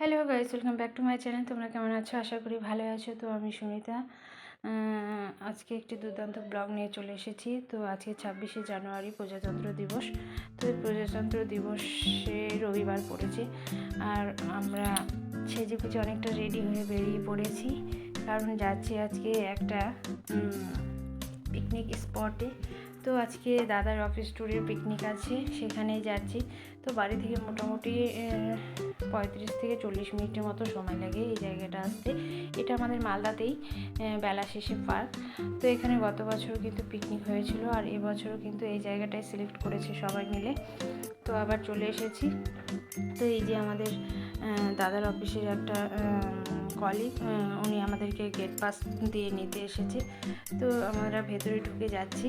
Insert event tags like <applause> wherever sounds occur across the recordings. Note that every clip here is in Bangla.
Hello guys welcome back to my channel তোমরা কেমন আছো? আশা করি ভালো আছো। তো আমি সুমিতা আজকে একটি দুর্দান্ত ব্লগ নিয়ে চলে এসেছি। তো আজকে ছাব্বিশে জানুয়ারি, প্রজাতন্ত্র দিবস। তো এই প্রজাতন্ত্র দিবসে রবিবার পড়েছে। আর আমরা সেজে পুজো অনেকটা রেডি হয়ে বেরিয়ে পড়েছি। কারণ যাচ্ছি আজকে একটা পিকনিক স্পটে তো আজকে দাদার অফিস ট্যুরের পিকনিক আছে। সেখানেই যাচ্ছি। তো বাড়ি থেকে মোটামুটি পঁয়ত্রিশ থেকে চল্লিশ মিনিটের মতো সময় লাগে এই জায়গাটা আসতে। এটা আমাদের মালদাতেই বেলা শেষে পার্ক তো এখানে গত বছর কিন্তু পিকনিক হয়েছিল আর এবছরও কিন্তু এই জায়গাটাই সিলেক্ট করেছে সবাই মিলে। তো আবার চলে এসেছি। তো এই যে আমাদের দাদার অফিসের একটা কলিগ উনি আমাদেরকে গেট পাস দিয়ে নিতে এসেছে। তো আমরা ভেতরে ঢুকে যাচ্ছি।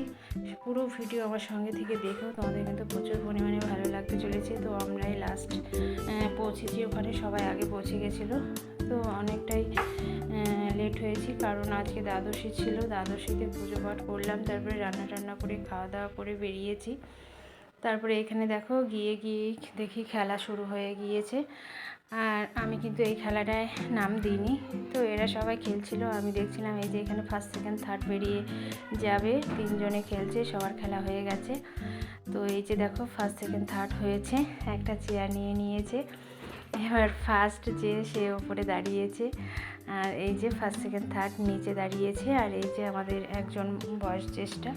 পুরো ভিডিও আমার সঙ্গে থেকে দেখেও তোমাদের কিন্তু প্রচুর পরিমাণে ভালো লাগতে চলেছে। তো আমরাই লাস্ট পৌঁছেছি ওখানে সবাই আগে পৌঁছে গেছিল। তো অনেকটাই লেট হয়েছি কারণ আজকে দ্বাদশী ছিল। দ্বাদশীতে পুজো পাঠ করলাম, তারপরে রান্না টান্না করে খাওয়া দাওয়া করে বেরিয়েছি। তারপরে এখানে দেখো গিয়ে গিয়ে দেখি খেলা শুরু হয়ে গিয়েছে। আর আমি কিন্তু এই খেলাটায় নাম দিইনি। তো এরা সবাই খেলছিল, আমি দেখছিলাম এই যে এখানে ফার্স্ট সেকেন্ড থার্ড বেরিয়ে যাবে, তিনজনে খেলছে, সবার খেলা হয়ে গেছে। তো এই যে দেখো ফার্স্ট সেকেন্ড থার্ড হয়েছে, একটা চেয়ার নিয়ে নিয়েছে। এবার ফার্স্ট যে সে ওপরে দাঁড়িয়েছে, আর এই যে ফার্স্ট সেকেন্ড থার্ড নিচে দাঁড়িয়েছে, আর এই যে আমাদের একজন বয়স জ্যেষ্ঠা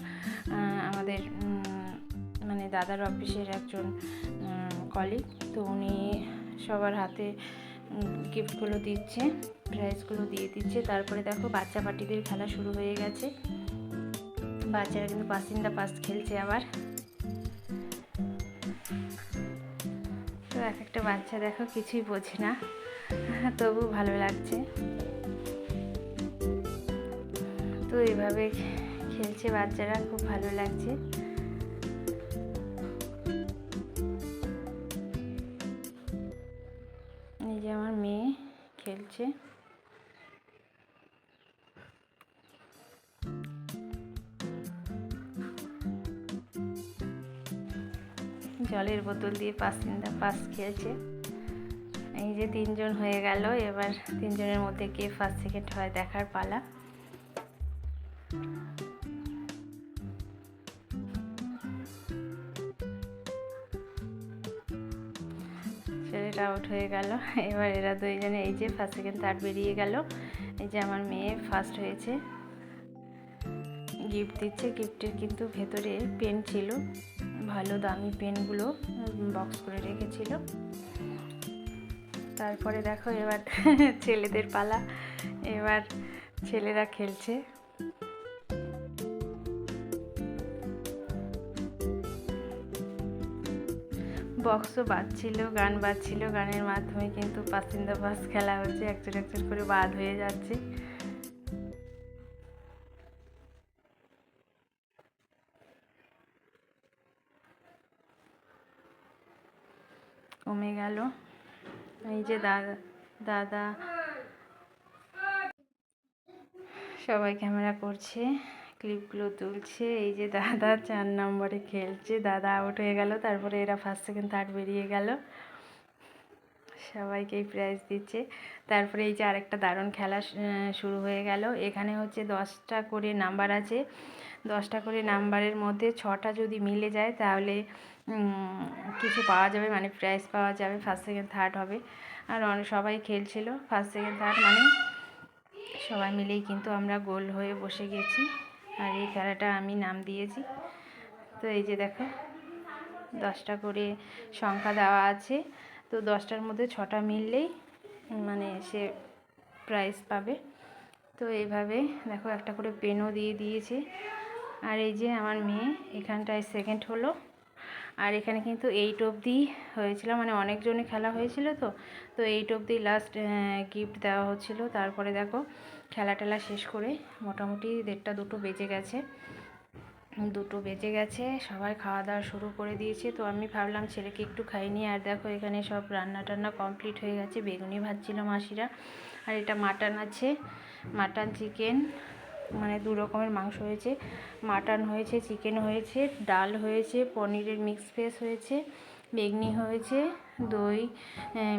আমাদের মানে দাদার অফিসের একজন কলিগ তো উনি সবার হাতে গিফটগুলো দিচ্ছে প্রাইজগুলো দিয়ে দিচ্ছে। তারপরে দেখো বাচ্চা পার্টিদের খেলা শুরু হয়ে গেছে। বাচ্চারা কিন্তু পাসিন্দা পাস খেলছে আবার। এক একটা বাচ্চা দেখো, কিছুই বোঝে না। তবু ভালো লাগছে। তো এইভাবে খেলছে বাচ্চারা, খুব ভালো লাগছে। এই যে আমার মেয়ে খেলছে। জলের বোতল দিয়ে পাসিন্দা পাস খেয়েছে। এই যে তিনজন হয়ে গেল, এবার তিনজনের মধ্যে কে ফার্স্ট সেকেন্ড হয় দেখার পালা। ছেলেটা আউট হয়ে গেল। এবার এরা দুইজনে এই যে ফার্স্ট সেকেন্ড থার্ড বেরিয়ে গেল। এই যে আমার মেয়ে ফার্স্ট হয়েছে। গিফট দিচ্ছে। গিফটের কিন্তু ভেতরে পেন ছিল। ভালো দামি পেনগুলো বক্স করে রেখেছিল। তারপরে দেখো এবার <laughs> ছেলেদের পালা। এবার ছেলেরা খেলছে। বক্সও বাজছিল, গান বাজছিল। গানের মাধ্যমে কিন্তু পাসিন্দা পাস খেলা হচ্ছে। একজন একজন করে বাদ হয়ে যাচ্ছে। কমে গেল। এই যে দাদা দাদা। সবাই ক্যামেরা করছে, ক্লিপগুলো তুলছে। এই যে দাদা চার নম্বরে খেলছে। দাদা আউট হয়ে গেল, তারপরে এরা ফার্স্ট সেকেন্ড থার্ড বেরিয়ে গেল। সবাইকেই প্রাইজ দিচ্ছে। তারপরে এই যে আরেকটা দারুণ খেলা শুরু হয়ে গেল। এখানে হচ্ছে দশটা করে নাম্বার আছে। দশটা করে নাম্বারের মধ্যে ছটা যদি মিলে যায় তাহলে কিছু পাওয়া যাবে মানে প্রাইজ পাওয়া যাবে ফার্স্ট সেকেন্ড থার্ড হবে। আর অনেক সবাই খেলছিল ফার্স্ট সেকেন্ড থার্ড মানে সবাই মিলেই কিন্তু আমরা গোল হয়ে বসে গেছি। আর এই খেলাটা আমি নাম দিয়েছি। তো এই যে দেখো, দশটা করে সংখ্যা দেওয়া আছে। তো দশটার মধ্যে ছটা মিললেই মানে সে প্রাইজ পাবে। তো এইভাবে দেখো একটা করে পেনও দিয়ে দিয়েছে। আর এই যে আমার মেয়ে এখানটায় সেকেন্ড হলো। আর এখানে কিন্তু এইট অবধি হয়েছিল মানে অনেকজনে খেলা হয়েছিল তো। তো এইট অবধি লাস্ট গিফট দেওয়া হচ্ছিল। তারপরে দেখো খেলা টেলা শেষ করে মোটামুটি দেড়টা দুটো বেজে গেছে। দুটো বেজে গেছে, সবাই খাওয়া দাওয়া শুরু করে দিয়েছে। তো আমি ভাবলাম, ছেলেকে একটু খাইনি আর দেখো, এখানে সব রান্না টান্না কমপ্লিট হয়ে গেছে। বেগুনি ভাজছিল মাসিরা। আর এটা মাটন আছে। মাটন, চিকেন মানে দু রকমের মাংস হয়েছে। মাটন হয়েছে, চিকেন হয়েছে, ডাল হয়েছে, পনিরের মিক্স ভেজ হয়েছে, বেগনি হয়েছে, দই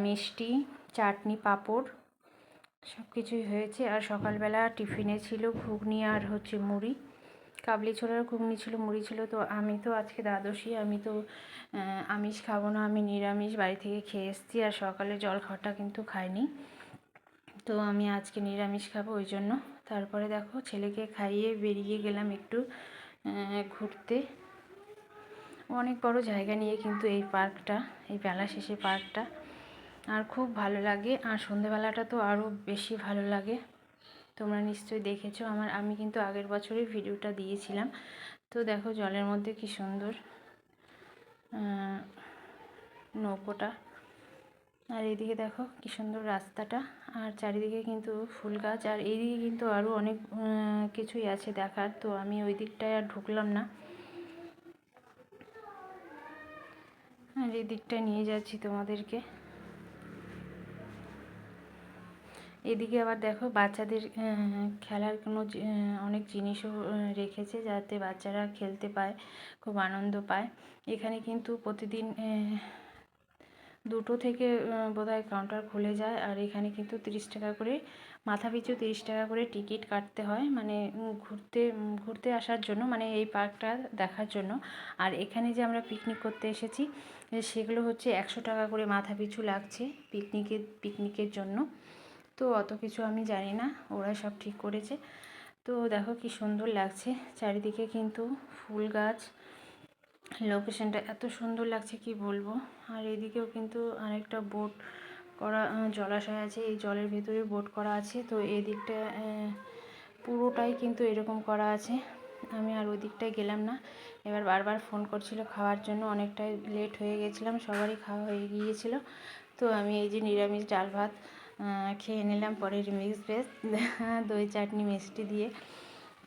মিষ্টি, চাটনি, পাঁপড় সব কিছুই হয়েছে। আর সকালবেলা টিফিনে ছিল ঘুগনি আর হচ্ছে মুড়ি। কাবলি ছোলার ঘুগনি ছিল, মুড়ি ছিল, তো আমি তো আজকে দ্বাদশী, আমি তো আমিষ খাব না, আমি নিরামিষ বাড়ি থেকে খেয়ে এসেছি আর সকালে জল খাওয়াটা কিন্তু খাইনি। তো আমি আজকে নিরামিষ খাব ওই জন্য। তারপরে দেখো ছেলেকে খাইয়ে বেরিয়ে গেলাম একটু ঘুরতে। অনেক বড় জায়গা নিয়ে কিন্তু এই পার্কটা, এই বেলা শেষে পার্কটা। আর খুব ভালো লাগে, আর সন্ধেবেলাটা তো আরও বেশি ভালো লাগে। তোমরা নিশ্চয়ই দেখেছ, আমার, আমি কিন্তু আগের বছরই ভিডিওটা দিয়েছিলাম। তো দেখো জলের মধ্যে কি সুন্দর নৌকোটা। আর এইদিকে দেখো কি সুন্দর রাস্তাটা, আর চারিদিকে কিন্তু ফুল গাছ, আর এইদিকে কিন্তু আরও অনেক কিছুই আছে দেখার, তো আমি ওই দিকটায় আর ঢুকলাম না। আর এই দিকটায় নিয়ে যাচ্ছি তোমাদেরকে। এদিকে আবার দেখো বাচ্চাদের খেলার কোনো অনেক জিনিসও রেখেছে যাতে বাচ্চারা খেলতে পায়, খুব আনন্দ পায়। এখানে কিন্তু প্রতিদিন দুটো থেকে বোধহয় কাউন্টার খুলে যায়। আর এখানে কিন্তু তিরিশ টাকা করে, মাথা পিছু তিরিশ টাকা করে টিকিট কাটতে হয়। মানে ঘুরতে ঘুরতে আসার জন্য মানে এই পার্কটা দেখার জন্য। আর এখানে যে আমরা পিকনিক করতে এসেছি সেগুলো হচ্ছে একশো টাকা করে মাথা পিছু লাগছে পিকনিকের পিকনিকের জন্য। তো অত কিছু আমি জানি না ওরাই সব ঠিক করেছে। তো দেখো কি সুন্দর লাগছে, চারিদিকে কিন্তু ফুল গাছ। লোকেশনটা এত সুন্দর লাগছে, কি বলব? আর এদিকেও কিন্তু আরেকটা বোট করা জলাশয় আছে, এই জলের ভেতরে বোট করা আছে। তো এদিকটা পুরোটাই কিন্তু এরকম করা আছে। আমি আর ওই দিকটায় গেলাম না। এবার বারবার ফোন করছিল খাওয়ার জন্য, অনেকটাই লেট হয়ে গেছিলাম, সবারই খাওয়া হয়ে গিয়েছিল। তো আমি এই যে নিরামিষ ডাল ভাত খেয়ে নিলাম পরে মিক্স ভেজ, <laughs> দই চাটনি মিষ্টি দিয়ে।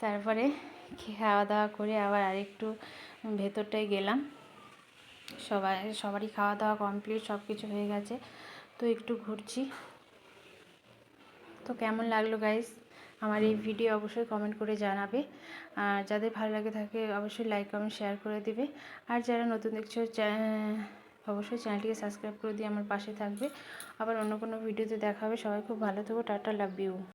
তারপরে খাওয়া দাওয়া করে আবার আরেকটু ভেতরটায় গেলাম। সবাই সবারই খাওয়া দাওয়া কমপ্লিট সব কিছু হয়ে গেছে। তো একটু ঘুরছি। তো কেমন লাগল গাইস আমার এই ভিডিও অবশ্যই কমেন্ট করে জানাবে। আর যাদের ভালো লাগে থাকে, অবশ্যই লাইক কমেন্ট শেয়ার করে দিবে। আর যারা নতুন দেখছ অবশ্যই চ্যানেলটিকে সাবস্ক্রাইব করে দিয়ে আমার পাশে থাকবে। আবার অন্য কোনো ভিডিওতে দেখা হবে। সবাই খুব ভালো থেকো। Tata, love you.